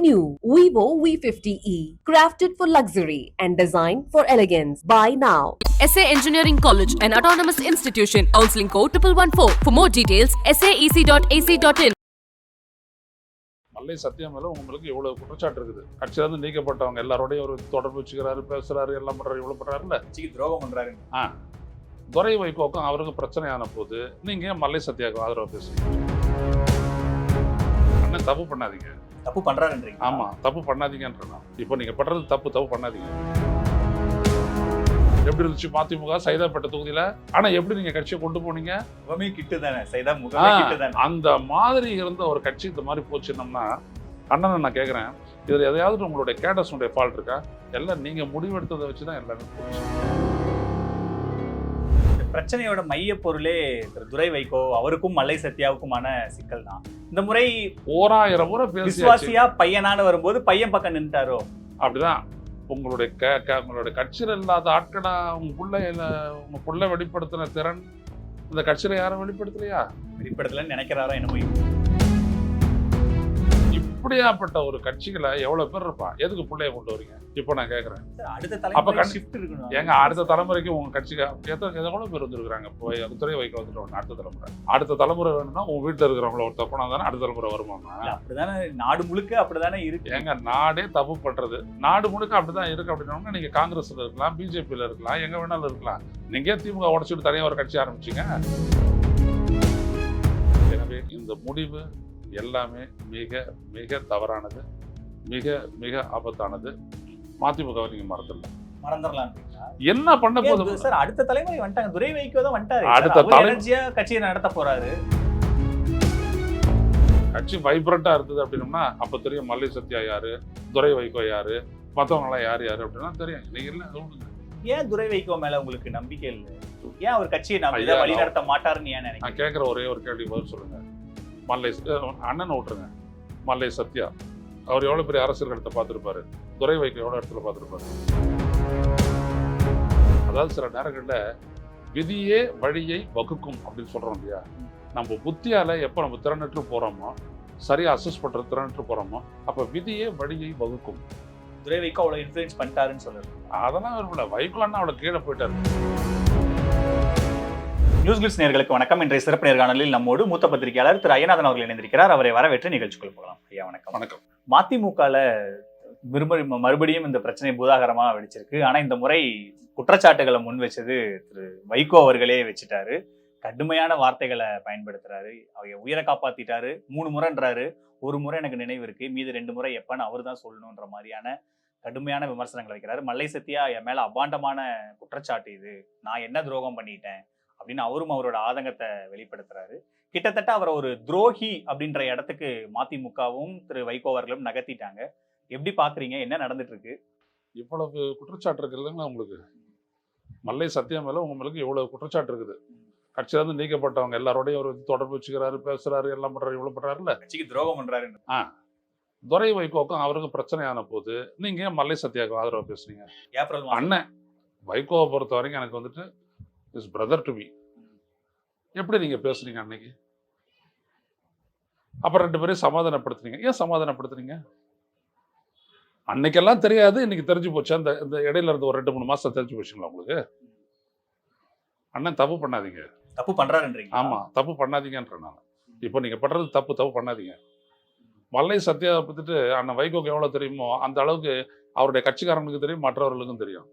new Vivo V50e, crafted for luxury and designed for elegance. Buy now. SA Engineering College, an autonomous institution. Counseling code 1114. For more details, saec.ac.in. மல்லை சத்தியம் மேல உங்களுக்கு இவ்வளவு குற்றச்சாட்டு இருக்குது கட்சியில இருந்து நீக்கப்பட்டவங்க எல்லாரோடையும் ஒரு தொடர்பு வச்சுக்கிறாரு பேசுறாரு எல்லாம் பண்றாரு இவ்வளவு பண்றாருல்ல கட்சிக்கு துரோகம் பண்றாரு ஆ துரை வைகோக்கும் அவருக்கும் பிரச்சனையான போது நீங்க மல்லை சத்யாவுக்கு ஆதரவு பேசுறீங்க அண்ணன் தப்பு பண்ணாதீங்க தப்பு பண்றாருன்றீங்க. ஆமா தப்பு பண்ணாதீங்கன்றா இப்போ நீங்க பண்றது தப்பு தப்பு பண்ணாதீங்க. எப்படி இருந்துச்சு மதிமுக? சைதாப்பேட்டை தொகுதியில? ஆனா எப்படி நீங்க கட்சியை கொண்டு போனீங்க? முகமே கிட்டு தானே சைதா முகமே அந்த மாதிரி இருந்த ஒரு கட்சி இந்த மாதிரி போச்சுன்னோம்னா அண்ணனை நான் கேட்குறேன் இதில் எதையாவது உங்களுடைய கேடஸுடைய ஃபால்ட் இருக்கா? எல்லாம் நீங்கள் முடிவெடுத்ததை வச்சு தான் எல்லாமே போச்சு. பிரச்சனையோட மைய பொருளே திரு துரை வைகோ அவருக்கும் மல்லை சத்யாவுக்குமான சிக்கல் தான் இந்த முறை ஓராயிரம் முறை விசுவாசியா பையனான வரும்போது பையன் பக்கம் நின்றுட்டாரோ அப்படிதான். உங்களுடைய க க உங்களுடைய கட்சியில் இல்லாத ஆட்களா உங்க புள்ள உங்க புள்ள வெளிப்படுத்தின திறன் இந்த கட்சியில யாரும் வெளிப்படுத்தலையா? வெளிப்படலன்னு நினைக்கிறாரோ என்னமோ இப்படியாப்பட்ட ஒரு கட்சிகளை எவ்வளவு பேர் இருப்பா? எதுக்கு பிள்ளைய கொண்டு வரீங்க? இப்போ நான் கேட்குறேன் அப்ப ஏங்க அடுத்த தலைமுறைக்கு உங்க கட்சிக்கு எத்தனை எவ்வளோ பேர் வந்துருக்காங்க இப்போ துறை வைக்க வந்துட்டு அடுத்த தலைமுறை. அடுத்த தலைமுறை வேணும்னா உங்க வீட்டில் இருக்கிறவங்கள ஒரு தப்புனா தானே அடுத்த தலைமுறை வருமாமா? அப்படிதானே நாடு முழுக்க அப்படிதானே இருக்கு. ஏங்க நாடே தப்பு பண்றது. நாடு முழுக்க அப்படிதான் இருக்கு அப்படின்னா நீங்க காங்கிரஸ்ல இருக்கலாம் பிஜேபியில இருக்கலாம் எங்க வேணாலும் இருக்கலாம். நீங்க திமுக உடச்சிட்டு தனியாக ஒரு கட்சி ஆரம்பிச்சீங்க? எனவே இந்த முடிவு எல்லாமே மிக மிக தவறானது மிக மிக ஆபத்தானது. மதிமுகவை நீங்க மறந்துடலாம். மறந்துடலாம். என்ன பண்ண போதும்? சார் அடுத்த தலைமுறை வந்துட்டாங்க. துரை வைகோ தான் வந்துட்டாரு. அடுத்த அடுத்த தலை- எனர்ஜியா கட்சியை நடத்த போறாரு. கட்சி வைப்ரண்டா இருந்தது அப்படின்னம்னா அப்ப தெரியும் மல்லை சத்யா யாரு துரை வைகோ யாரு மத்தவங்க யார் யாரு அப்படின்னா தெரியும். இன்னைக்கு இல்ல. ஏன் துரை வைகோ மேல உங்களுக்கு நம்பிக்கை இல்லை? ஏன் அவர் கட்சியை வழி நடத்த மாட்டாருன்னு ஏன் நினைக்கிறீங்க? நான் கேட்குற ஒரே ஒரு கேள்வி பதில் சொல்லுங்க. மல்லை அண்ணனை விட்டுருங்க. மல்லை சத்யா அவர் எவ்வளவு பெரிய அரசியல் இடத்தை பார்த்துருப்பாரு? துரை வைகோ எவ்வளவு இடத்துல பார்த்துருப்பாரு? அதாவது சில நேரங்கள்ல விதியே வழியை வகுக்கும் அப்படின்னு சொல்றோம் இல்லையா? நம்ம புத்தியால எப்போ நம்ம திறனற்று போறோமோ சரியா அசஸ் பண்ற திறனற்று போறோமோ அப்ப விதியே வழியை வகுக்கும். துரை வைகோ அவ்வளவு இன்ஃபுளுன்ஸ் பண்ணிட்டாருன்னு சொல்லுறது அதெல்லாம் விரும்பல வைகோ அண்ணா அவ்வளவு கீழே போயிட்டாரு. நியூஸ் கிளிப்ஸ் நேர்களுக்கு வணக்கம். இன்றைய சிறப்பு நேர்காணலில் நம்மோடு மூத்த பத்திரிகையாளர் திரு ஐயநாதன் அவர்கள் இணைந்திருக்கிறார். அவரை வரவேற்று நிகழ்ச்சிக்குள் போகலாம். ஐயா வணக்கம். வணக்கம். மதிமுகல மறுபடியும் மறுபடியும் இந்த பிரச்சனை பூதாகரமா வெடிச்சிருக்கு. ஆனா இந்த முறை குற்றச்சாட்டுகளை முன் வச்சது திரு வைகோ அவர்களே வச்சுட்டாரு. கடுமையான வார்த்தைகளை பயன்படுத்துறாரு. அவங்க உயிரை காப்பாத்திட்டாரு. மூணு முறைன்றாரு. ஒரு முறை எனக்கு நினைவு இருக்கு. மீதி ரெண்டு முறை எப்பன்னு அவர் தான் சொல்லணுன்ற மாதிரியான கடுமையான விமர்சனங்களை வைக்கிறாரு. மல்லை சத்யா என் மேல அபாண்டமான குற்றச்சாட்டு இது. நான் என்ன துரோகம் பண்ணிட்டேன்? அப்படின்னு அவரும் அவரோட ஆதங்கத்தை வெளிப்படுத்துறாரு. கிட்டத்தட்ட அவரை ஒரு துரோகி அப்படின்ற இடத்துக்கு மதிமுகவும் திரு வைகோ அவர்களும் நகர்த்திட்டாங்க. எப்படி பாக்குறீங்க? என்ன நடந்துட்டு இருக்கு இவ்வளவு குற்றச்சாட்டு இருக்கு இல்லைங்களா உங்களுக்கு? மல்லை சத்தியம் மேல உங்களுக்கு இவ்வளவு குற்றச்சாட்டு இருக்குது. கட்சியில இருந்து நீக்கப்பட்டவங்க எல்லாரோடையும் ஒரு தொடர்பு வச்சுக்கிறாரு பேசுறாரு எல்லாம் பண்றாரு இவ்வளவு பண்றாருல்ல? கட்சிக்கு துரோகம் பண்றாரு துரை வைகோக்கும் அவருக்கும் பிரச்சனையான போது நீங்க ஏன் மல்லை சத்யாவுக்கு ஆதரவு பேசுறீங்க? ஏப்ரல் அண்ணன் வைகோவை பொறுத்த வரைக்கும் எனக்கு வந்துட்டு இஸ் பிரதர் டு மீ எப்படி நீங்க பேசுறீங்க அன்னைக்கு? அப்புறம் ரெண்டு பேரையும் சமாதானப்படுத்துறீங்க ஏன் சமாதானப்படுத்துறீங்க அன்னைக்கெல்லாம் தெரியாது இன்னைக்கு தெரிஞ்சு போச்சு. அந்த இந்த இடையில இருந்து ஒரு ரெண்டு மூணு மாசம் தெரிஞ்சு போச்சுங்களா உங்களுக்கு? அண்ணன் தப்பு பண்ணாதீங்க. தப்பு பண்றாருன்றீங்க. ஆமா தப்பு பண்ணாதீங்கன்றேன் நான் இப்போ நீங்க பண்றது தப்பு தப்பு பண்ணாதீங்க. மல்லை சத்யா பத்திட்டு அண்ணன் வைகோக்கு எவ்வளவு தெரியுமோ அந்த அளவுக்கு அவருடைய கட்சிக்காரனுக்கு தெரியும் மற்றவர்களுக்கும் தெரியும்.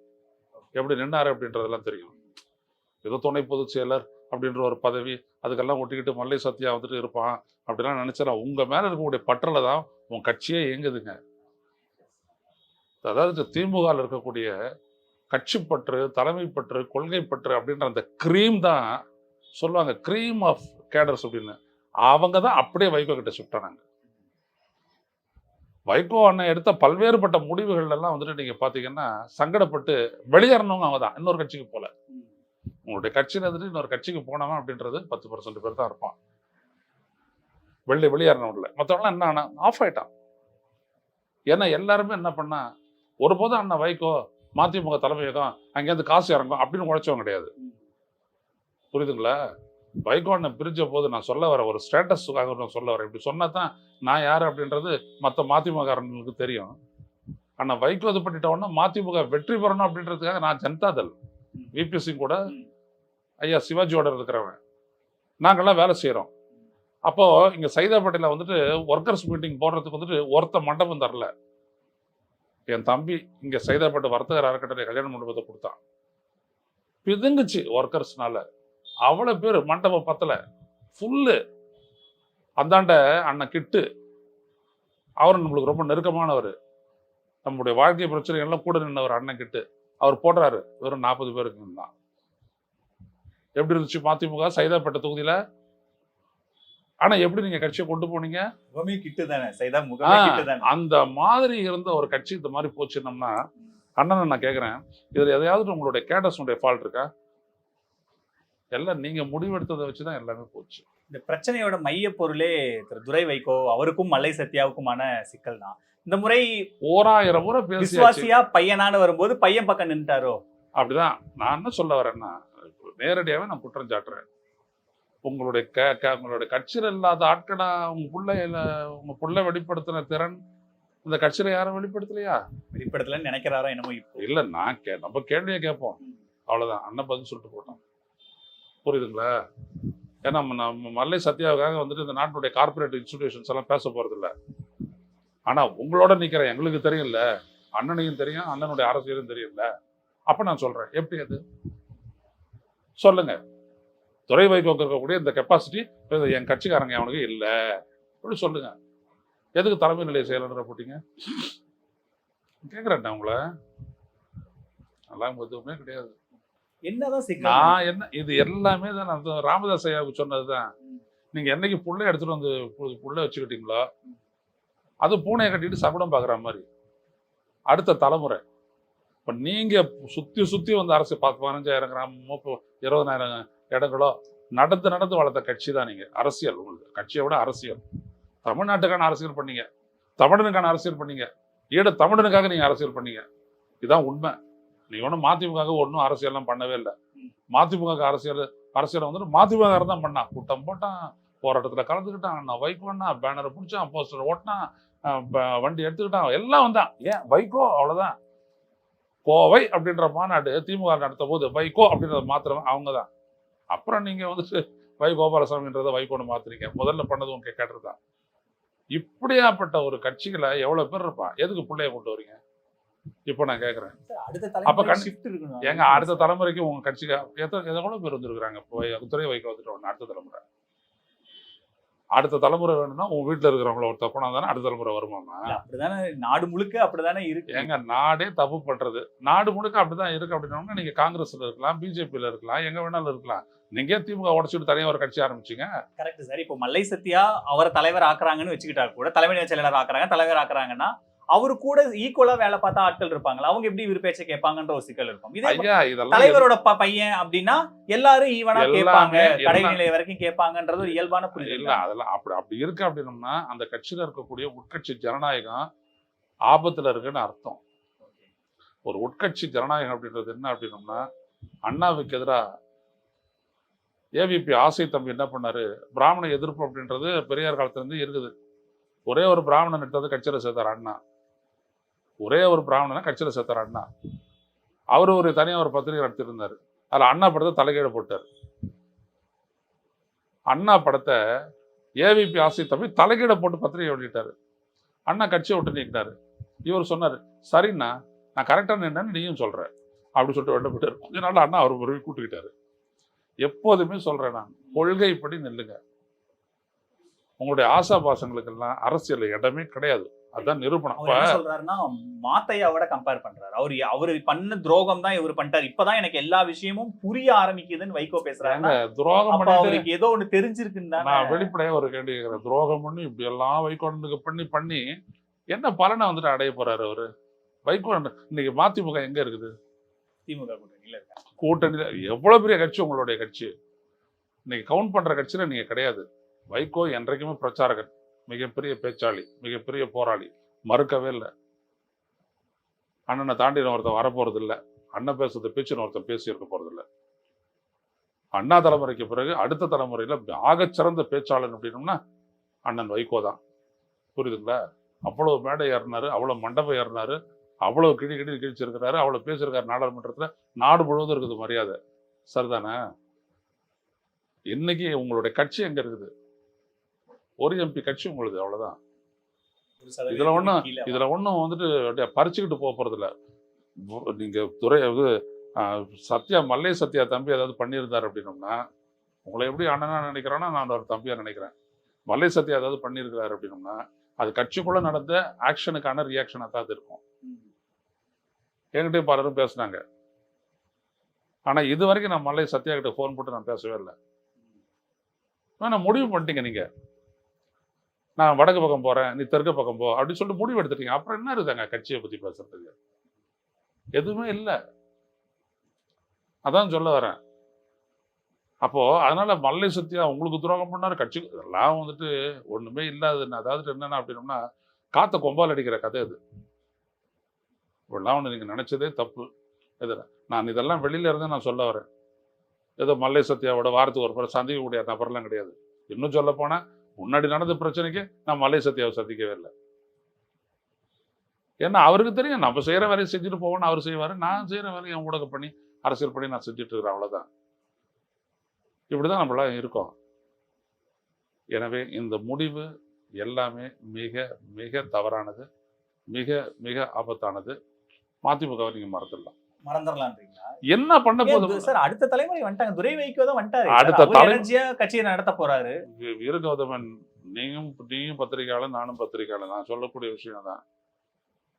எப்படி நின்னாரு அப்படின்றதெல்லாம் தெரியும். ஏதோ துணை பொதுச் செயலர் அப்படின்ற ஒரு பதவி அதுக்கெல்லாம் ஒட்டிக்கிட்டு மல்லை சத்யா வந்துட்டு இருப்பான் அப்படிலாம் நினைச்சா உங்க மேல இருக்கக்கூடிய பற்றலை தான் உன் கட்சியே இயங்குதுங்க அதாவது திமுகவில் இருக்கக்கூடிய கட்சி பற்று தலைமைப்பற்று கொள்கைப்பற்று அப்படின்ற அந்த க்ரீம் தான் சொல்லுவாங்க க்ரீம் ஆஃப் கேடர்ஸ் அப்படின்னு. அவங்க தான் அப்படியே வைகோ கிட்ட சுட்டானாங்க வைகோ அண்ணன் எடுத்த பல்வேறுபட்ட முடிவுகள் எல்லாம் வந்துட்டு நீங்க பாத்தீங்கன்னா சங்கடப்பட்டு வெளியேறணுங்க அவங்க தான் இன்னொரு கட்சிக்கு போல. உங்களுடைய கட்சியில் இருந்துட்டு இன்னொரு கட்சிக்கு போனவன் அப்படின்றது பத்து பர்சன்ட் பேர் தான் இருப்பான். வெளியே வெளியேறணும்ல மற்றவங்களாம் என்ன ஆனால் ஆஃப் ஆயிட்டான். ஏன்னா எல்லாருமே என்ன பண்ணா ஒருபோதும் அண்ணன் வைகோ மதிமுக தலைமையகம் அங்கேருந்து காசு இறங்கும் அப்படின்னு உழைச்சவங்க கிடையாது. புரியுதுங்களா? வைகோ அண்ணன் பிரிஞ்ச போது நான் சொல்ல வரேன் ஒரு ஸ்டேட்டஸுக்காக நான் சொல்ல வரேன் இப்படி சொன்னா தான் நான் யார் அப்படின்றது மற்ற மதிமுககாரங்களுக்கு தெரியும். ஆனால் வைகோ இது பண்ணிட்ட உடனே மதிமுக வெற்றி பெறணும் அப்படின்றதுக்காக நான் ஜனதாதள் விபி சிங் கூட ஐயா சிவாஜியோட இருக்கிறவன். நாங்கெல்லாம் வேலை செய்கிறோம் அப்போது இங்கே சைதாப்பேட்டையில் வந்துட்டு ஒர்க்கர்ஸ் மீட்டிங் போடுறதுக்கு வந்துட்டு ஒருத்த மண்டபம் தரல. என் தம்பி இங்கே சைதாப்பேட்டை வர்த்தகர் அறக்கட்டளை கல்யாண மண்டபத்தை கொடுத்தான். பிதுங்குச்சு ஒர்க்கர்ஸ்னால அவ்வளோ பேர் மண்டபம் பத்தலை. ஃபுல்லு அந்தாண்ட அண்ணன் கிட்டு. அவர் நம்மளுக்கு ரொம்ப நெருக்கமானவர். நம்முடைய வாழ்க்கை பிரச்சனைகள்லாம் கூட நின்றவர் அண்ணன் கிட்டு. அவர் போடுறாரு. வெறும் நாற்பது பேருக்கு தான். எப்படி இருந்துச்சு மதிமுக? சைதாப்பேட்டை தொகுதியில? ஆனா எப்படி நீங்க கட்சியை கொண்டு போனீங்க? அந்த மாதிரி இருந்த ஒரு கட்சி இந்த மாதிரி போச்சுன்னோம்னா அண்ணனை நான் கேட்குறேன் இதுல எதையாவது உங்களுடைய கேடஸுடைய ஃபால்ட் இருக்கா? எல்லாம் நீங்க முடிவெடுத்ததை வச்சு தான் எல்லாமே போச்சு. இந்த பிரச்சனையோட மைய பொருளே திரு துரை வைகோ அவருக்கும் மல்லை சத்யாவுக்குமான சிக்கல் தான். இந்த முறை ஓராயிரம் முறை விசுவாசியா பையனான்னு வரும்போது பையன் பக்கம் நின்ட்டாரோ அப்படிதான். நான் என்ன சொல்ல வரேன்னா இப்ப நேரடியாவே நான் குற்றம் சாட்டுறேன். உங்களுடைய க க உங்களுடைய கட்சியில் இல்லாத ஆட்களா உங்க புள்ள இல்ல- உங்க புள்ள வெளிப்படுத்தின திறன் இந்த கட்சியில யாரும் வெளிப்படுத்தலையா? வெளிப்படத்துலன்னு நினைக்கிறாரோ என்னமோ இப்போ. இல்ல நான் கே நம்ம கேள்வியை கேட்போம். அவ்வளவுதான். அண்ணன் பதில் சொல்லிட்டு போட்டோம். புரியுதுங்களா? ஏன்னா நம்ம மல்லை சத்யாவுக்காக வந்துட்டு இந்த நாட்டுடைய கார்ப்பரேட் இன்ஸ்டிடியூஷன்ஸ் எல்லாம் பேச போறது இல்ல ஆனா உங்களோட நிக்கிற எங்களுக்கு தெரியும்ல. அண்ணனையும் தெரியும் அண்ணனுடைய அரசியலும் தெரியும்ல. அப்ப நான் சொல்றேன். எப்படி அது? சொல்லுங்க. துறை வைக்கோக்கு இருக்கக்கூடிய இந்த கெப்பாசிட்டி என் கட்சிக்காரங்க அவனுக்கு இல்லை. அப்படி சொல்லுங்க. எதுக்கு தலைமை நிலைய செயலாளர் போட்டீங்க? கேட்குறேன் உங்களை. நல்லா எதுவுமே கிடையாது. என்னதான் நான் என்ன இது எல்லாமே தான் நான் தான் ராமதாஸ் ஐயாவுக்கு சொன்னதுதான். நீங்க என்னைக்கு புள்ளை எடுத்துட்டு வந்து புள்ளை வச்சுக்கிட்டீங்களோ அது பூனையை கட்டிட்டு சகுடம் பார்க்குற மாதிரி. அடுத்த தலைமுறை. இப்போ நீங்கள் சுற்றி சுற்றி வந்து அரசு பத்து பதினஞ்சாயிரம் கிராம் முப்பது இருபதனாயிரம் இடங்களோ நடந்து நடந்து வளர்த்த கட்சி தான் நீங்கள் அரசியல் உங்களுக்கு. கட்சியை விட அரசியல். தமிழ்நாட்டுக்கான அரசியல் பண்ணீங்க. தமிழனுக்கான அரசியல் பண்ணீங்க. ஈட தமிழனுக்காக நீங்கள் அரசியல் பண்ணீங்க. இதுதான் உண்மை. நீங்கள் ஒன்றும் மதிமுக ஒன்றும் அரசியல்லாம் பண்ணவே இல்லை. மதிமுக அரசியல் அரசியலை வந்துட்டு மதிமுக தான் பண்ணான். கூட்டம் போட்டான் போராட்டத்தில் கலந்துக்கிட்டான். நான் வைகோன்னா பேனரை பிடிச்சான் போஸ்டர் ஓட்டினான் வண்டி எடுத்துக்கிட்டான். எல்லாம் வந்தான். ஏன்? வைகோ அவ்வளோதான் கோவை அப்படின்ற மாநாடு திமுக நடத்த போது வைகோ அப்படின்றத மாத்திரம் அவங்க தான் அப்புறம் நீங்க வந்துட்டு வை கோபாலசாமின்றதை வைகோன்னு மாத்துறீங்க. முதல்ல பண்ணது உங்க கேட்டதுதான். இப்படியாப்பட்ட ஒரு கட்சிகளை எவ்வளவு பேர் இருப்பான் எதுக்கு பிள்ளைய கொண்டு வரீங்க? இப்போ நான் கேட்கறேன் அப்ப தலைமுறை கண்- ஷிஃப்ட் இருக்கணும். ஏங்க அடுத்த தலைமுறைக்கு உங்க கட்சிக்கு எத்தனை எவ்வளவு பேர் வந்திருக்கிறாங்க? இப்போ துறை வைக்க வந்துட்டு அடுத்த தலைமுறை. அடுத்த தலைமுறை வேணும்னா உங்க வீட்டுல இருக்கிறவங்கள ஒரு தப்புனா தானே அடுத்த தலைமுறை வருமாமா இல்ல, அப்படிதானே நாடு முழுக்க அப்படிதானே இருக்கு. ஏங்க நாடே தப்பு பண்றது. நாடு முழுக்க அப்படிதான் இருக்கு அப்படின்னா நீங்க காங்கிரஸ்ல இருக்கலாம் பிஜேபியில இருக்கலாம் எங்க வேணாலும் இருக்கலாம். நீங்க திமுக உடச்சிட்டு தனியா ஒரு கட்சி ஆரம்பிச்சீங்க? கரெக்ட் சார் இப்போ மல்லை சத்யா அவரை தலைவர் ஆக்குறாங்கன்னு வச்சுக்கிட்டா கூட தலைமை செயலாளர் ஆக்குறாங்க தலைவர் ஆக்குறாங்கன்னா அவரு கூட ஈக்குவலா வேலை பார்த்தா ஆட்கள் இருப்பாங்களா? அவங்க எப்படி இவர் பேச்சை கேட்பாங்கன்ற ஒரு சிக்கல் இருக்கும். இதே தலைவரோட பையன் அப்படின்னா எல்லாரும் ஈவனா கேட்பாங்க. எல்லா- கடைநிலை வரைக்கும் கேட்பாங்கன்றது ஒரு இயல்பான இல்ல புரிதல் அதெல்லாம் அப்படி அப்படி இருக்கு அப்படின்னம்னா அந்த கட்சியில இருக்கக்கூடிய உட்கட்சி ஜனநாயகம் ஆபத்துல இருக்குன்னு அர்த்தம். ஒரு உட்கட்சி ஜனநாயகம் அப்படின்றது என்ன அப்படின்னம்னா அண்ணாவுக்கு எதிராக ஏவிபி ஆசை தம்பி என்ன பண்ணாரு? பிராமண எதிர்ப்பு அப்படின்றது பெரியார் காலத்துல இருந்து இருக்குது. ஒரே ஒரு பிராமணன் எடுத்தது கட்சியில சேர்த்தார் அண்ணா. ஒரே ஒரு பிராமணனை கட்சியில சேர்த்தார் அண்ணா. அவர் ஒரு தனியாக ஒரு பத்திரிகை நடத்திருந்தார் அதில் அண்ணா படத்தை தலைகீழ போட்டார். அண்ணா படத்தை ஏவிபி ஆசை தம்பி தலைகீழ போட்டு பத்திரிகை வெளியிட்டாரு. அண்ணா கட்சியை விட்டு நீக்கிட்டார் இவர் சொன்னார் சரிண்ணா நான் கரெக்டாக நின்றேன்னு நீயும் சொல்கிற அப்படி சொல்லிட்டு வெளில போயிட்டாரு. கொஞ்ச நாள் அண்ணா அவர் உறவி கூட்டுக்கிட்டாரு. எப்போதுமே சொல்றேன் நான் கொள்கைப்படி நில்லுங்க. உங்களுடைய ஆசாபாசங்களுக்கெல்லாம் அரசியல் இடமே கிடையாது. அதுதான் நிரூபணம். அவர் சொல்றாருன்னா மாத்தையாவோட கம்பேர் பண்றாரு. அவர் அவரு பண்ண துரோகம் தான் இவர் பண்ணிட்டாரு. இப்பதான் எனக்கு எல்லா விஷயமும் புரிய ஆரம்பிக்குதுன்னு வைகோ பேசுறாங்க துரோகம் அவருக்கு ஏதோ ஒண்ணு தெரிஞ்சிருக்குன்னு நான் வெளிப்படையா ஒரு கேள்வி கேட்கிறேன் துரோகம் பண்ணி இப்படி எல்லாம் வைகோனுக்கு பண்ணி பண்ணி என்ன பலனை வந்துட்டு அடைய போறாரு அவரு? வைகோ இன்னைக்கு மதிமுக எங்க இருக்குது? திமுக கூட்டணியில இருக்காங்க கூட்டணியில எவ்வளவு பெரிய கட்சி உங்களுடைய கட்சி? இன்னைக்கு கவுண்ட் பண்ற கட்சியில நீங்க கிடையாது. வைகோ என்றைக்குமே பிரச்சாரகர். மிகப்பெரிய பேச்சாளி மிகப்பெரிய போராளி. மறுக்கவே இல்லை. அண்ணனை தாண்டி ஒருத்தன் வரப்போறது இல்லை அண்ணன் பேசுறது பேச்சுன்னு ஒருத்தன் பேசியிருக்க போறது இல்லை அண்ணா தலைமுறைக்கு பிறகு அடுத்த தலைமுறையில ஆகச்சிறந்த பேச்சாளர் அப்படின்னோம்னா அண்ணன் வைகோ தான். புரியுதுங்களா? அவ்வளவு மேடை ஏறினாரு அவ்வளவு மண்டபம் ஏறினாரு அவ்வளவு கிழி கிழி கிழிச்சிருக்கிறாரு அவ்வளவு பேசியிருக்காரு நாடாளுமன்றத்தில். நாடு முழுவதும் இருக்குது மரியாதை. சரிதானே? இன்னைக்கு உங்களுடைய கட்சி எங்க இருக்குது? ஒரு எம்பி கட்சி உங்களுது அவ்வளவுதான். இதுல ஒண்ணும் இதுல ஒண்ணும் வந்துட்டு அப்படியே பறிச்சுக்கிட்டு போக போறது இல்ல பு- நீங்க துறை இது சத்யா மல்லை சத்யா தம்பி ஏதாவது பண்ணியிருந்தார் அப்படின்னோம்னா உங்களை எப்படி அண்ணனா நினைக்கிறேன்னா நான் ஒரு தம்பியா நினைக்கிறேன். மல்லை சத்யா ஏதாவது பண்ணியிருக்கிறாரு அப்படின்னோம்னா அது கட்சிக்குள்ள நடந்த ஆக்ஷனுக்கான ரியாக்ஷனாக தான் இருக்கும். என்கிட்டயும் பலரும் பேசுனாங்க. ஆனா இது வரைக்கும் நான் மல்லை சத்யா கிட்ட ஃபோன் போட்டு நான் பேசவே இல்லை. நான் முடிவு பண்ணிட்டீங்க நீங்க. நான் வடக்கு பக்கம் போகிறேன் நீ தெற்கு பக்கம் போ அப்படின்னு சொல்லிட்டு முடிவு எடுத்துட்டீங்க. அப்புறம் என்ன இருக்குதாங்க கட்சியை பற்றி பேசுறதுக்கு எதுவுமே இல்லை. அதான் சொல்ல வரேன். அப்போது அதனால மல்லை சத்யா உங்களுக்கு துரோகம் பண்ணார் கட்சி இதெல்லாம் வந்துட்டு ஒண்ணுமே இல்லாதுன்னு அதாவது என்னென்ன அப்படின்னோம்னா காற்ற கொம்பால் அடிக்கிற கதை இது இப்படிலாம் ஒன்று நீங்க நினச்சதே தப்பு. இதில் நான் இதெல்லாம் வெளியில இருந்து நான் சொல்ல வரேன். ஏதோ மல்லை சத்யாவோட வாரத்துக்கு ஒரு முறை சந்திக்கக்கூடிய நபர்லாம் கிடையாது. இன்னும் சொல்ல போனால் முன்னாடி நடந்த பிரச்சனைக்கு நான் மலை சத்யாவை சந்திக்கவே இல்லை. ஏன்னா அவருக்கு தெரியும் நம்ம செய்யற வேலையை செஞ்சுட்டு போவோம்னு அவர் செய்வாரு. நான் செய்கிற வேலையை என் ஊடக பண்ணி அரசியல் பண்ணி நான் செஞ்சுட்டு இருக்கிறேன் அவ்வளவுதான். இப்படிதான் நம்மளாம் இருக்கோம். எனவே இந்த முடிவு எல்லாமே மிக மிக தவறானது மிக மிக ஆபத்தானது. மதிமுகவை நீங்கள் மறந்துடலாம். மறந்துடலான்றீங்களா என்ன பண்ண போதும்? சார் அடுத்த தலைமுறை வந்துட்டாங்க. துரை வைக்கோ தான் வந்துட்டாரு. அடுத்த அடுத்த தலை- எனர்ஜியா கட்சியை நடத்த போறாரு. வி- வீர கௌதமன் நீயும் நீயும் பத்திரிகையாளர் நானும் பத்திரிகையாளர். நான் சொல்லக்கூடிய விஷயம் தான்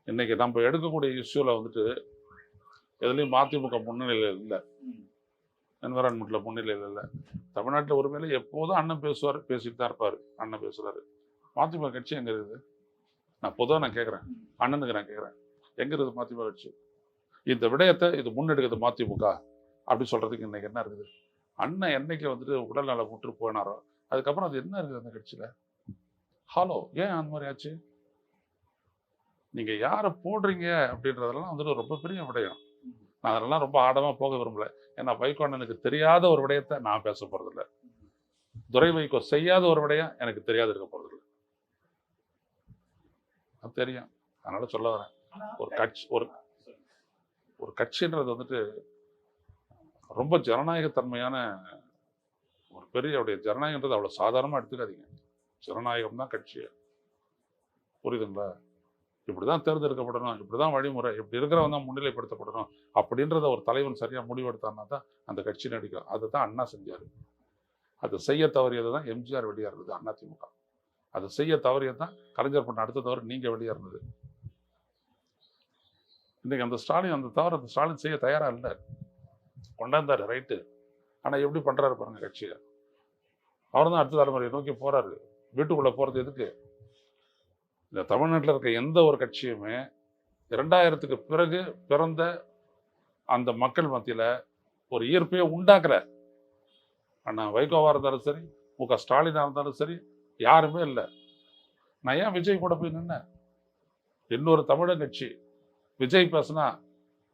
இன்னைக்கு நம்ம எடுக்கக்கூடிய இஷ்யூல வந்துட்டு எதுலையும் மதிமுக முன்னிலையில் இல்லை. என்வரான்மெண்ட்ல முன்னிலையில் இல்லை. தமிழ்நாட்டில் ஒருவேளை எப்போதும் அண்ணன் பேசுவார் பேசிட்டு தான் இருப்பார் அண்ணன் பேசுறாரு. மதிமுக கட்சி எங்க இருக்குது? நான் பொதுவாக நான் கேட்குறேன் அண்ணனுக்கு நான் கேட்குறேன் எங்க இருக்குது மதிமுக கட்சி? இந்த விடயத்தை இது முன்னெடுக்குது மதிமுக அப்படி சொல்கிறதுக்கு இன்றைக்கி என்ன இருக்குது? அண்ணன் என்னைக்கு வந்துட்டு உடல்நல விட்டு போனாரோ அதுக்கப்புறம் அது என்ன இருக்குது அந்த கட்சியில்? ஹலோ ஏன் அந்த மாதிரி ஆச்சு? நீங்கள் யாரை போடுறீங்க அப்படின்றதெல்லாம் வந்துட்டு ரொம்ப பெரிய விடயம். நான் அதெல்லாம் ரொம்ப ஆடமாக போக விரும்பல. ஏன்னா வைகோ அண்ணனுக்கு தெரியாத ஒரு விடயத்தை நான் பேச போகிறதில்ல துரை வைகோ செய்யாத ஒரு விடயம் எனக்கு தெரியாது இருக்க போகிறதில்ல அது தெரியும். அதனால் சொல்ல வரேன். ஒரு கட்சி ஒரு ஒரு கட்சின்றது வந்துட்டு ரொம்ப ஜனநாயகத்தன்மையான ஒரு பெரிய அவருடைய ஜனநாயகன்றது அவ்வளோ சாதாரணமாக எடுத்துக்காதீங்க. ஜனநாயகம் தான் கட்சி. புரியுதுங்களா? இப்படி தான் தேர்ந்தெடுக்கப்படணும் இப்படி தான் வழிமுறை இப்படி இருக்கிறவன் தான் முன்னிலைப்படுத்தப்படணும் அப்படின்றத ஒரு தலைவன் சரியாக முடிவெடுத்தான்னா தான் அந்த கட்சி நடிக்கும். அதை தான் அண்ணா செஞ்சார். அது செய்ய தவறியது தான் எம்ஜிஆர் வெளியேறது அதிமுக அது செய்ய தவறியது தான் கலைஞர் பண்ண அடுத்த தவறு நீங்கள் வெளியேறினது. இன்றைக்கி அந்த ஸ்டாலின் அந்த தவிர அந்த ஸ்டாலின் செய்ய தயாராக இல்லை. கொண்டாந்தார் ரைட்டு. ஆனால் எப்படி பண்ணுறாரு பாருங்கள் கட்சியை. அவர் தான் அடுத்த தலைமுறையை நோக்கி போகிறாரு வீட்டுக்குள்ளே போகிறது எதுக்கு? இந்த தமிழ்நாட்டில் இருக்க எந்த ஒரு கட்சியுமே இரண்டாயிரத்துக்கு பிறகு பிறந்த அந்த மக்கள் மத்தியில் ஒரு ஈர்ப்பையே உண்டாக்கல. அண்ணா வைகோவாக இருந்தாலும் சரி மு க ஸ்டாலினாக இருந்தாலும் சரி யாருமே இல்லை. நான் ஏன் விஜய் கூட போய் நின்னேன்? இன்னொரு தமிழக கட்சி விஜய் பேசுனா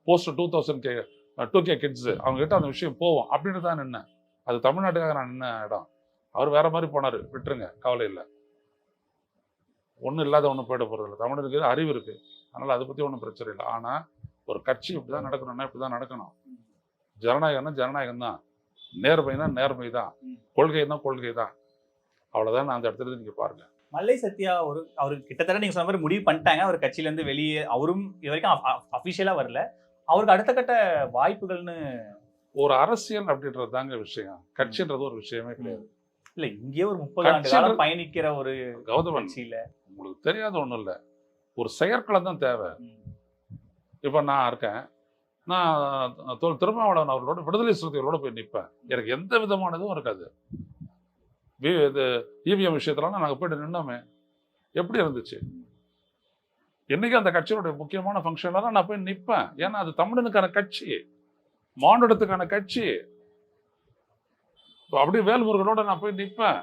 post two thousand K two K kids அவங்ககிட்ட அந்த விஷயம் போவோம். அப்படின்னு தான் நின்னேன். அது தமிழ்நாட்டுக்காக நான் நின்ன இடம். அவர் வேற மாதிரி போனாரு. விட்டுருங்க. கவலை இல்லை. ஒன்றும் இல்லாத ஒன்றும் போயிட போகிறதில்ல இல்லை. அறிவு இருக்குது அதனால் அதை பற்றி ஒன்றும் பிரச்சனை இல்லை. ஆனால் ஒரு கட்சி இப்படி தான் நடக்கணும்னா இப்படி தான் நடக்கணும். ஜனநாயகம்னா ஜனநாயகம் தான். நேர்மைனா நேர்மை தான் கொள்கைன்னா கொள்கை தான் அவ்வளோதான் நான் அந்த இடத்துல இருந்து பாருங்கள் மல்லை சத்யா ஒரு அவர் கிட்டத்தட்ட நீங்க சொன்ன மாதிரி முடிவு பண்ணிட்டாங்க. அவர் கட்சியில இருந்து வெளியே அவரும் இது வரைக்கும் அபிஷியலா வரல. அவருக்கு அடுத்த கட்ட வாய்ப்புகள்னு ஒரு அரசியல் அப்படின்றது தாங்க விஷயம். கட்சின்றது ஒரு விஷயமே கிடையாது. இல்ல இங்கேயே ஒரு முப்பது ஆண்டு காலம் பயணிக்கிற ஒரு கௌதமன் கட்சியில. உங்களுக்கு தெரியாத ஒண்ணும் இல்லை. ஒரு செயற்களம் தான் தேவை. இப்போ நான் இருக்கேன். நான் தொல் திருமாவளவன் அவர்களோட விடுதலை சிறுத்தைகளோட போய் நிற்பேன் எனக்கு எந்த விதமான இதுவும் இருக்காது. இது இவிஎம் விஷயத்துலலாம் நாங்கள் போயிட்டு நின்னோமே. எப்படி இருந்துச்சு? என்னைக்கு அந்த கட்சியோட முக்கியமான ஃபங்க்ஷன்லாம் நான் போய் நிற்பேன் ஏன்னா அது தமிழனுக்கான கட்சி. மானுடத்துக்கான கட்சி. இப்போ அப்படியே வேல்முருகனோட நான் போய் நிற்பேன்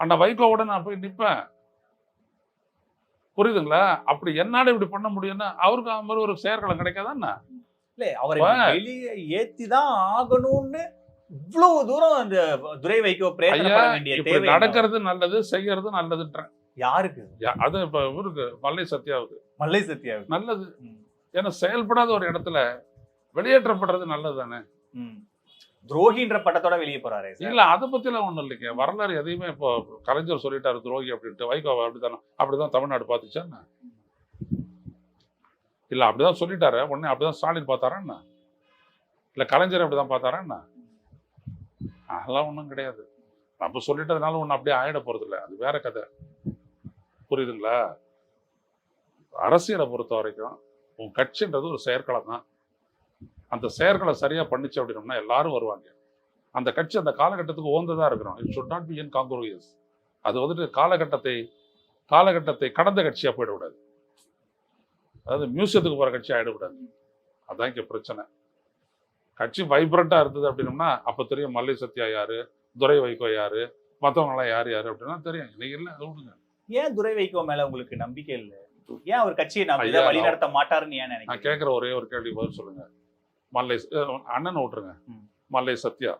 அண்ணா வைகோவோட நான் போய் நிற்பேன் புரியுதுங்களா? அப்படி என்னால இப்படி பண்ண முடியும்னா அவருக்கு அந்த மாதிரி ஒரு செயற்களம் கிடைக்காதா என்ன? இல்ல அவரை வெளியே ஏத்தி தான் ஆகணும்னு இவ்வளவு தூரம் அந்த துரை வைக்கோ வேண்டிய தேவை என்ன? நடக்கிறது நல்லது செய்யறது நல்லதுன்றேன். யாருக்கு? அது இப்ப இவருக்கு மல்லை சத்யாவுக்கு. மல்லை சத்யாவுக்கு. நல்லது. ஏன்னா செயல்படாத ஒரு இடத்துல வெளியேற்றப்படுறது நல்லது தானே. துரோகின்ற பட்டத்தோட வெளியே போறாரு இல்ல அதை பத்திலாம் ஒண்ணும் இல்லைங்க. வரலாறு எதையுமே இப்போ கலைஞர் சொல்லிட்டாரு துரோகி அப்படின்ட்டு. வைகோ அப்படித்தானே அப்படிதான் தமிழ்நாடு பார்த்துச்சா என்ன? இல்ல அப்படிதான் சொல்லிட்டாரு. உடனே அப்படிதான் ஸ்டாலின் பார்த்தாரா என்ன? இல்ல கலைஞர் அப்படிதான் பார்த்தாரா என்ன? அதெல்லாம் ஒன்றும் கிடையாது. நம்ம சொல்லிட்டதுனால ஒன்று அப்படியே ஆயிட போகிறது இல்லை அது வேற கதை. புரியுதுங்களா? அரசியலை பொறுத்த வரைக்கும் உன் கட்சின்றது ஒரு செயற்களம் தான். அந்த செயற்களை சரியாக பண்ணிச்சு அப்படின்னோம்னா எல்லாரும் வருவாங்க. அந்த கட்சி அந்த காலகட்டத்துக்கு ஓந்ததாக இருக்கிறோம் it should not be incongruous அது வந்துட்டு காலகட்டத்தை காலகட்டத்தை கடந்த கட்சியாக போயிடக்கூடாது. அதாவது மியூசியத்துக்கு போகிற கட்சி ஆகிடக்கூடாது அதான் இங்கே பிரச்சனை. கட்சி வைப்ரண்டா இருந்தது அப்படின்னம்னா அப்ப தெரியும் மல்லை சத்யா யாரு துரை வைகோ யாரு மத்தவங்க எல்லாம் யார் யாரு அப்படின்னா தெரியும். இன்னைக்கு இல்லை விடுங்க. ஏன் துரை வைக்கோ மேல உங்களுக்கு நம்பிக்கை இல்ல? ஏன் அவர் கட்சியை ஐயா, இதை வழி நடத்த மாட்டாருன்னு ஏன் நான் நினைக்கிறீங்க? கேட்குற ஒரே ஒரு கேள்வி பதில் சொல்லுங்க. மல்லை அண்ணனை விட்டுருங்க. ம். மல்லை சத்யா.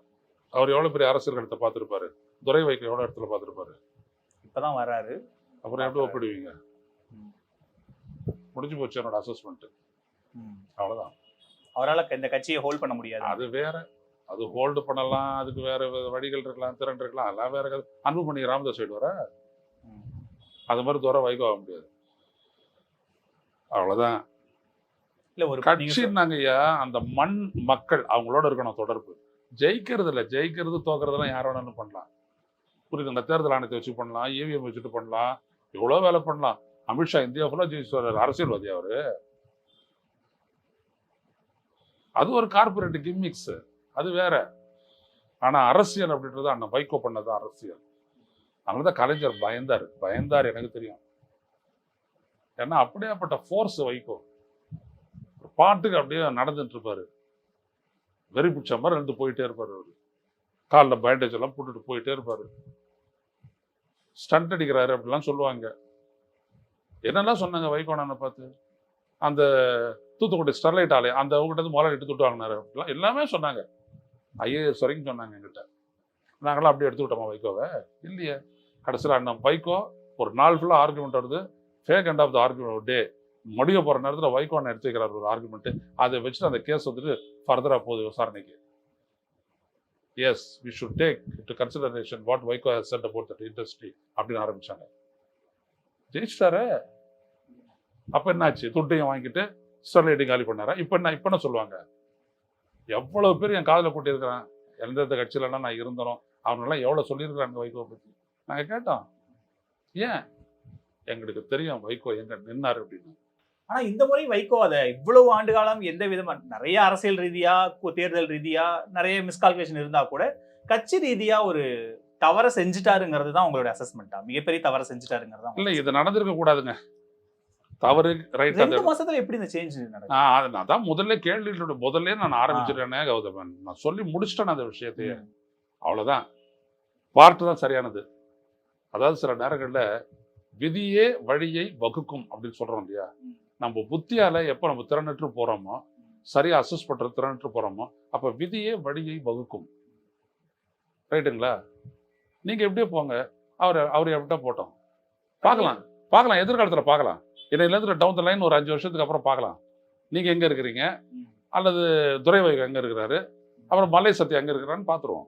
அவர் எவ்வளவு பெரிய அரசியல் இடத்தை பார்த்திருப்பாரு? துரை வைகோ எவ்வளவு இடத்துல பார்த்திருப்பாரு? இப்பதான் வராரு. அப்புறம் எப்படி ஒப்பிடுவீங்க. முடிஞ்சு போச்சு என்னோட அசஸ்மெண்ட் ம். அவரால இந்த கட்சியை ஹோல்ட் பண்ண முடியாது. அது வேற. அது ஹோல்டு பண்ணலாம். அதுக்கு வேற வழிகள் இருக்கலாம் திறன் இருக்கலாம். அதெல்லாம் வேற. அன்பு பண்ணி ராமதாஸ் சைடு வர. அது மாதிரி தூரம் வைகோ ஆக முடியாது. அவ்வளவுதான். இல்ல ஒரு நீங்க சொ- கட்சின்னாங்க ஐயா அந்த மண் மக்கள் அவங்களோட இருக்கணும் தொடர்பு. ஜெயிக்கிறது இல்ல ஜெயிக்கிறது தோக்குறதெல்லாம் யார் வேணாலும் பண்ணலாம். புரியுதுங்களா தேர்தல் ஆணையத்தை வச்சு பண்ணலாம் இவிஎம் வச்சுட்டு பண்ணலாம். எவ்வளோ வேலை பண்ணலாம். அமித்ஷா இந்தியா ஃபுல்லா ஜெயிச்சு அரசியல்வாதி அவரு. அது ஒரு கார்பரேட் கிம்மிக்ஸ் அது வேற. ஆனா அரசியல் அப்படின்றது அண்ணன் வைகோ பண்ணது அரசியல். அதனாலதான் கலைஞர் பயந்தார். பயந்தார் எனக்கு தெரியும். ஏன்னா அப்படியேப்பட்ட ஃபோர்ஸ் வைகோ. பாட்டுக்கு அப்படியே நடந்துட்டு இருப்பாரு. வெறி பிடிச்ச மாதிரி இருந்து போயிட்டே இருப்பாரு அவரு. காலில் பேண்டேஜ் எல்லாம் போட்டுட்டு போயிட்டே இருப்பாரு. ஸ்டண்ட் அடிக்கிறாரு அப்படிலாம் சொல்லுவாங்க. என்னெல்லாம் சொன்னாங்க வைகோணனை பார்த்து? அந்த தூத்துக்குடி ஸ்டெர்லைட் ஆலை அந்த அவங்ககிட்ட இருந்து முதல்ல எடுத்து துட்டு வாங்கினாரு. அப்படிலாம் எல்லாமே சொன்னாங்க. ஐஏஎஸ் வரைக்கும் சொன்னாங்க எங்கிட்ட நாங்களாம் அப்படியே எடுத்து விட்டோமா வைகோவை? இல்லையே. கடைசியில் அண்ணன் வைகோ ஒரு நாள் ஃபுல்லாக ஆர்குமெண்ட் வருது. Fag end of the argument day முடிய போகிற நேரத்தில் வைகோ அண்ணன் எடுத்து வைக்கிறார் ஒரு ஆர்குமெண்ட்டு அதை வச்சுட்டு அந்த கேஸ் வந்துட்டு ஃபர்தராக போகுது விசாரணைக்கு. Yes we should take to consideration what Vaiko has said about that industry அப்படின்னு ஆரம்பிச்சாங்க. ஜெயிச்சிட்டாரு. அப்போ என்னாச்சு? துட்டையும் வாங்கிட்டு ஸ்டெர்லைட்டையும் காலி பண்ணாரா? இப்ப என்ன இப்ப என்ன சொல்லுவாங்க? எவ்வளவு பேர் என் காதுல கூட்டியிருக்கிறேன். எந்தெந்த கட்சியிலலாம் நான் இருந்தனோ அவனெல்லாம் எவ்வளவு சொல்லியிருக்கிறாங்க வைகோ பத்தி? நாங்க கேட்டோம். ஏன்? எங்களுக்கு தெரியும் வைகோ எங்க நின்னாரு அப்படின்னு. ஆனா இந்த முறை வைகோ அதை இவ்வளவு ஆண்டு காலம் எந்த விதமா நிறைய அரசியல் ரீதியா கு- தேர்தல் ரீதியா நிறைய மிஸ்கால்குலேஷன் இருந்தா கூட கட்சி ரீதியா ஒரு தவற செஞ்சுட்டாருங்கிறது தான் உங்களோட அசஸ்மெண்டா மிகப்பெரிய தவற செஞ்சுட்டாருங்கிறது தான் இல்ல இது நடந்திருக்க கூடாதுங்க தவறு ரைட் ரெண்டு மாசத்துல எப்படி இந்த சேஞ்ச் நடக்கும் நான் அது- நான் தான் முதல்ல கேள்வியோட முதல்ல நான் ஆரம்பிச்சிட்டேனே கௌதமன். நான் சொல்லி முடிச்சிட்டேன் அந்த விஷயத்தையே. அவ்வளவுதான். பார்ட்டு தான் சரியானது. அதாவது சில நேரங்கள்ல விதியே வழியை வகுக்கும் அப்படின்னு சொல்றோம் இல்லையா. நம்ம புத்தியால எப்ப நம்ம திறனற்று போறோமோ சரியா அசஸ் பண்றது திறனற்று போறோமோ அப்ப விதியே வழியை வகுக்கும். ரைட்டுங்களா? நீங்க எப்படியே போங்க. அவர் அவர் எப்படியா போட்டோம். பார்க்கலாம். பார்க்கலாம். எதிர்காலத்துல பார்க்கலாம். இடையிலேருந்து டவுன் த லைன் ஒரு அஞ்சு வருஷத்துக்கு அப்புறம் பார்க்கலாம். நீங்க எங்க இருக்கிறீங்க. அல்லது துரைவைகு எங்க இருக்கிறாரு? அப்புறம் மலை சத்யா எங்க இருக்கிறான்னு பார்த்துருவோம்.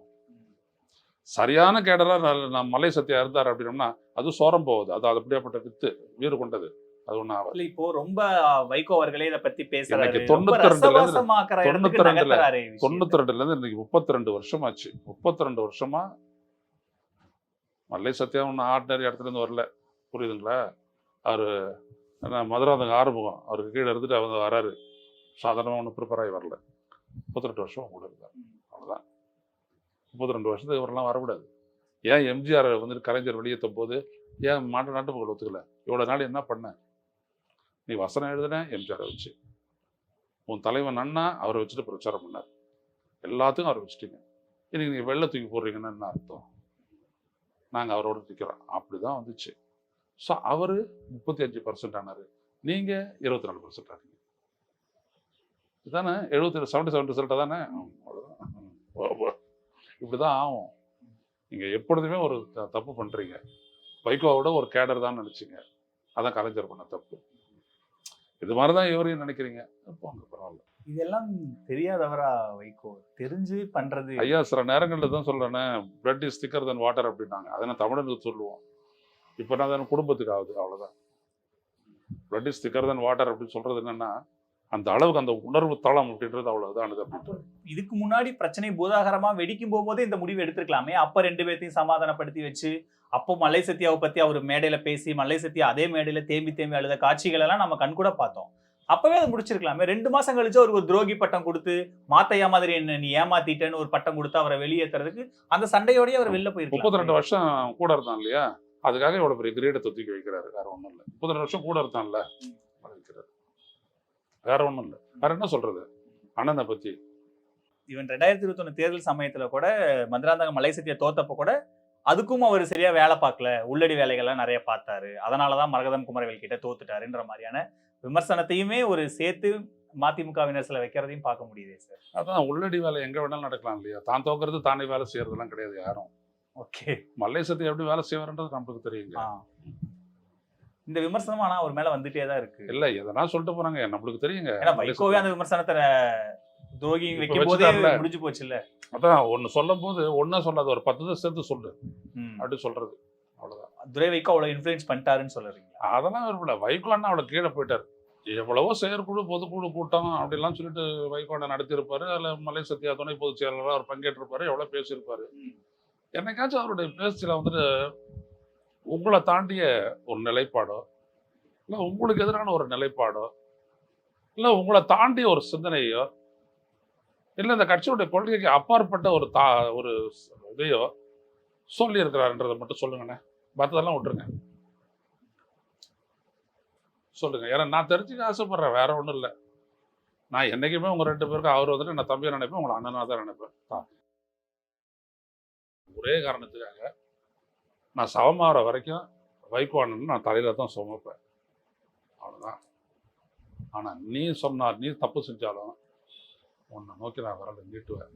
சரியான கேடரா நல்ல- நான் மலை சத்யா இருந்தார் அப்படின்னோம்னா அது சோரம் போகுது. அது அது அப்படியேப்பட்ட வித்து வீறு கொண்டது. அது ஒன்றும் இல்ல இப்போ ரொம்ப வைகோ அவர்களே இதை பத்தி பேசுறாரு. எனக்கு ரொம்ப 92 ல இருந்து- ரசவாசமாக்குற இடத்துக்கு 92 ல நகர்த்துறாரு விஷயத்தை. தொண்ணூத்தி ரெண்டுல இருந்து இன்னைக்கு முப்பத்தி ரெண்டு வருஷம் ஆச்சு முப்பத்தி ரெண்டு வருஷமா மல்லை சத்யா ஒன்றும் ஆர்டினரி இடத்துல இருந்து வரல. புரியுதுங்களா? அவரு நான் மதுராந்தங்க ஆறுமுகம் அவருக்கு கீழே இருந்துட்டு அவங்க வராரு. சாதாரணமாக ஒன்றும் ப்ரிப்பேர் ஆகி வரல. முப்பத்திரெண்டு வருஷம் கூட இருந்தார் அவ்வளோதான் முப்பத்தி ரெண்டு வருஷத்துக்கு இவரெல்லாம் வரக்கூடாது. ஏன் எம்ஜிஆர் வந்துட்டு கலைஞர் வெளியேற்றும் போது ஏன் மாட்டு நாட்டு மக்கள் ஒத்துக்கல? இவ்வளோ நாள் என்ன பண்ண? நீ வசனம் எழுதுன எம்ஜிஆரை வச்சு. உன் தலைவன் அண்ணா அவரை வச்சுட்டு பிரச்சாரம் பண்ணார். எல்லாத்துக்கும் அவரை வச்சுட்டீங்க. இன்னைக்கு நீங்கள் வெளில தூக்கி போடுறீங்கன்னு என்ன அர்த்தம்? நாங்கள் அவரோட நிற்கிறோம் அப்படி தான் வந்துச்சு. ஸோ அவர் முப்பத்தி அஞ்சு பர்சன்ட் ஆனார். நீங்கள் இருபத்தி நாலு பர்சன்ட் ஆனீங்க. இதுதானே எழுபத்தி செவன்டி செவன் ரிசல்ட்டாக தானே. இப்படி தான் ஆகும். நீங்கள் எப்பொழுதுமே ஒரு த- தப்பு பண்ணுறீங்க வைகோவோட ஒரு கேடர் தான் நினச்சிங்க. அதான் கலைஞர் பண்ண தப்பு. இது மாதிரி தான் இவரையும் நினைக்கிறீங்க. போங்க பரவாயில்ல. இதெல்லாம் தெரியாதவரா வைகோ? தெரிஞ்சு பண்றது. ஐயா சில நேரங்களில் தான் சொல்கிறேனே பிளட் இஸ் திக்கர் தன் வாட்டர் அப்படின்னாங்க. அதை நான் தமிழனுக்கு சொல்லுவோம். இப்போ நான் குடும்பத்துக்கு ஆகுது அவ்வளோதான் பிளட் இஸ் திக்கர் தன் வாட்டர் அப்படின்னு சொல்கிறது என்னன்னா அந்த அளவுக்கு அந்த உணர்வு தளம் அப்படின்றது அவ்வளவுதான் அப்படின்றது இதுக்கு முன்னாடி பிரச்சனை பூதாகரமா வெடிக்கும் போகும்போதே இந்த முடிவு எடுத்திருக்கலாமே? அப்ப ரெண்டு பேர்த்தையும் சமாதானப்படுத்தி வச்சு அப்போ மல்லை சத்யாவை பத்தி அவர் மேடையில பேசி மல்லை சத்யா அதே மேடையில தேம்பி தேம்பி அழுத காட்சிகள் எல்லாம் நம்ம கண் கூட பார்த்தோம். அப்பவே அதை முடிச்சிருக்கலாமே. ரெண்டு மாசம் கழிச்சு அவருக்கு ஒரு துரோகி பட்டம் கொடுத்து மாத்தையா மாதிரி என்ன நீ ஏமாத்திட்டேன்னு ஒரு பட்டம் கொடுத்து அவரை வெளியேற்றுறதுக்கு அந்த சண்டையோடய அவர் வெளில முப்பத்தி ரெண்டு வருஷம் கூட இருந்தான் இல்லையா? அதுக்காக இவ்வளவு பெரிய கிரீடத்தை தூக்கி வைக்கிறாரு. வேற ஒண்ணும் இல்லை. முப்பத்தி ரெண்டு வருஷம் கூட இருந்தான்ல வைக்கிறாரு. வேற ஒண்ணும் இல்லை. வேற என்ன சொல்றது? அண்ணனை பத்தி. இவன் ரெண்டாயிரத்தி இருபத்தொன்னு தேர்தல் சமயத்துல கூட மதுராந்தகம் மலை சத்யா தோத்தப்ப கூட அதுக்கும் அவர் சரியா வேலை பார்க்கல. உள்ளடி வேலைகள்லாம் நிறைய பார்த்தாரு. அதனாலதான் மரகதம் குமரவேல் கிட்ட தோத்துட்டாருன்ற மாதிரியான விமர்சனத்தையுமே ஒரு சேர்த்து மதிமுகவினர் சில வைக்கிறதையும் பார்க்க முடியுதே சார். அதான் உள்ளடி வேலை எங்க வேணாலும் நடக்கலாம் இல்லையா? தான் தோக்கிறது தானே வேலை செய்யறதெல்லாம் கிடையாது யாரும். ஓகே. மல்லை சத்தி எப்படி வேலை செய்வாருன்றது நமக்கு தெரியுங்க. இந்த விமர்சனம் ஆனா அவர் மேல வந்துட்டே தான் இருக்கு. இல்ல எதனா சொல்லிட்டு போறாங்க. நம்மளுக்கு தெரியுங்க. ஏன்னா வைகோவே அந்த விமர்சனத்தை துரோகி வைக்கும் போதே. முடிஞ்சு போச்சு இல்ல அதான் ஒண்ணு சொல்லும் போது ஒன்னா சொல்லாத ஒரு பத்து தான் சேர்த்து சொல்லு. அப்படி சொல்றது. அவ்வளவுதான். துரை வைகோ அவ்வளவு இன்ஃபுளுன்ஸ் பண்ணிட்டாருன்னு சொல்றீங்களா? அதெல்லாம் விரும்பல. வைகோன்னா அவளை கீழே போயிட்டார். எவ்வளவோ செயற்குழு பொதுக்குழு கூட்டம் அப்படிலாம் சொல்லிட்டு வைகோண்ட நடத்தியிருப்பாரு. அதில் மலை சத்யா துணை பொதுச் செயலாளராக அவர் பங்கேற்றிருப்பாரு. எவ்வளோ பேசியிருப்பாரு. என்னைக்காச்சும் அவருடைய பேச்சில் வந்துட்டு உங்களை தாண்டிய ஒரு நிலைப்பாடோ இல்லை உங்களுக்கு எதிரான ஒரு நிலைப்பாடோ இல்லை உங்களை தாண்டிய ஒரு சிந்தனையோ இல்லை இந்த கட்சியுடைய கொள்கைக்கு அப்பாற்பட்ட ஒரு தா ஒரு இதையோ சொல்லியிருக்கிறாருன்றதை மட்டும் சொல்லுங்கண்ணே மற்றதெல்லாம் விட்டுருங்க. சொல்லுங்க. ஏன்னா நான் தெரிஞ்சுக்க ஆசைப்படுறேன். வேற ஒன்றும் இல்லை. நான் என்றைக்குமே உங்கள் ரெண்டு பேருக்கும் அவர் வந்துட்டு நான் தம்பியை நினைப்பேன். உங்களை அண்ணனாக தான் நினைப்பேன். தான். ஒரே காரணத்துக்காக நான் சவமாகிற வரைக்கும் வைகோ அண்ணன் நான் தலையில தான் சுமப்பேன் அவ்வளோதான் ஆனால் நீ சொன்னார் நீ தப்பு செஞ்சாலும் உன்னை நோக்கி நான் விரலை நீட்டுவேன்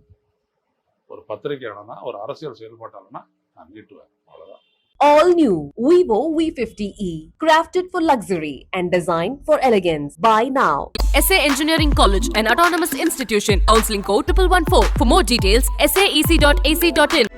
ஒரு பத்திரிகையாளனா ஒரு அரசியல் செயல்பாட்டாளனா நான் நீட்டுவேன் அவ்வளோதான் All new Vivo V50e, crafted for luxury and designed for elegance. Buy now. SA Engineering College, an autonomous institution. Counseling code 1114. For more details, saec.ac.in.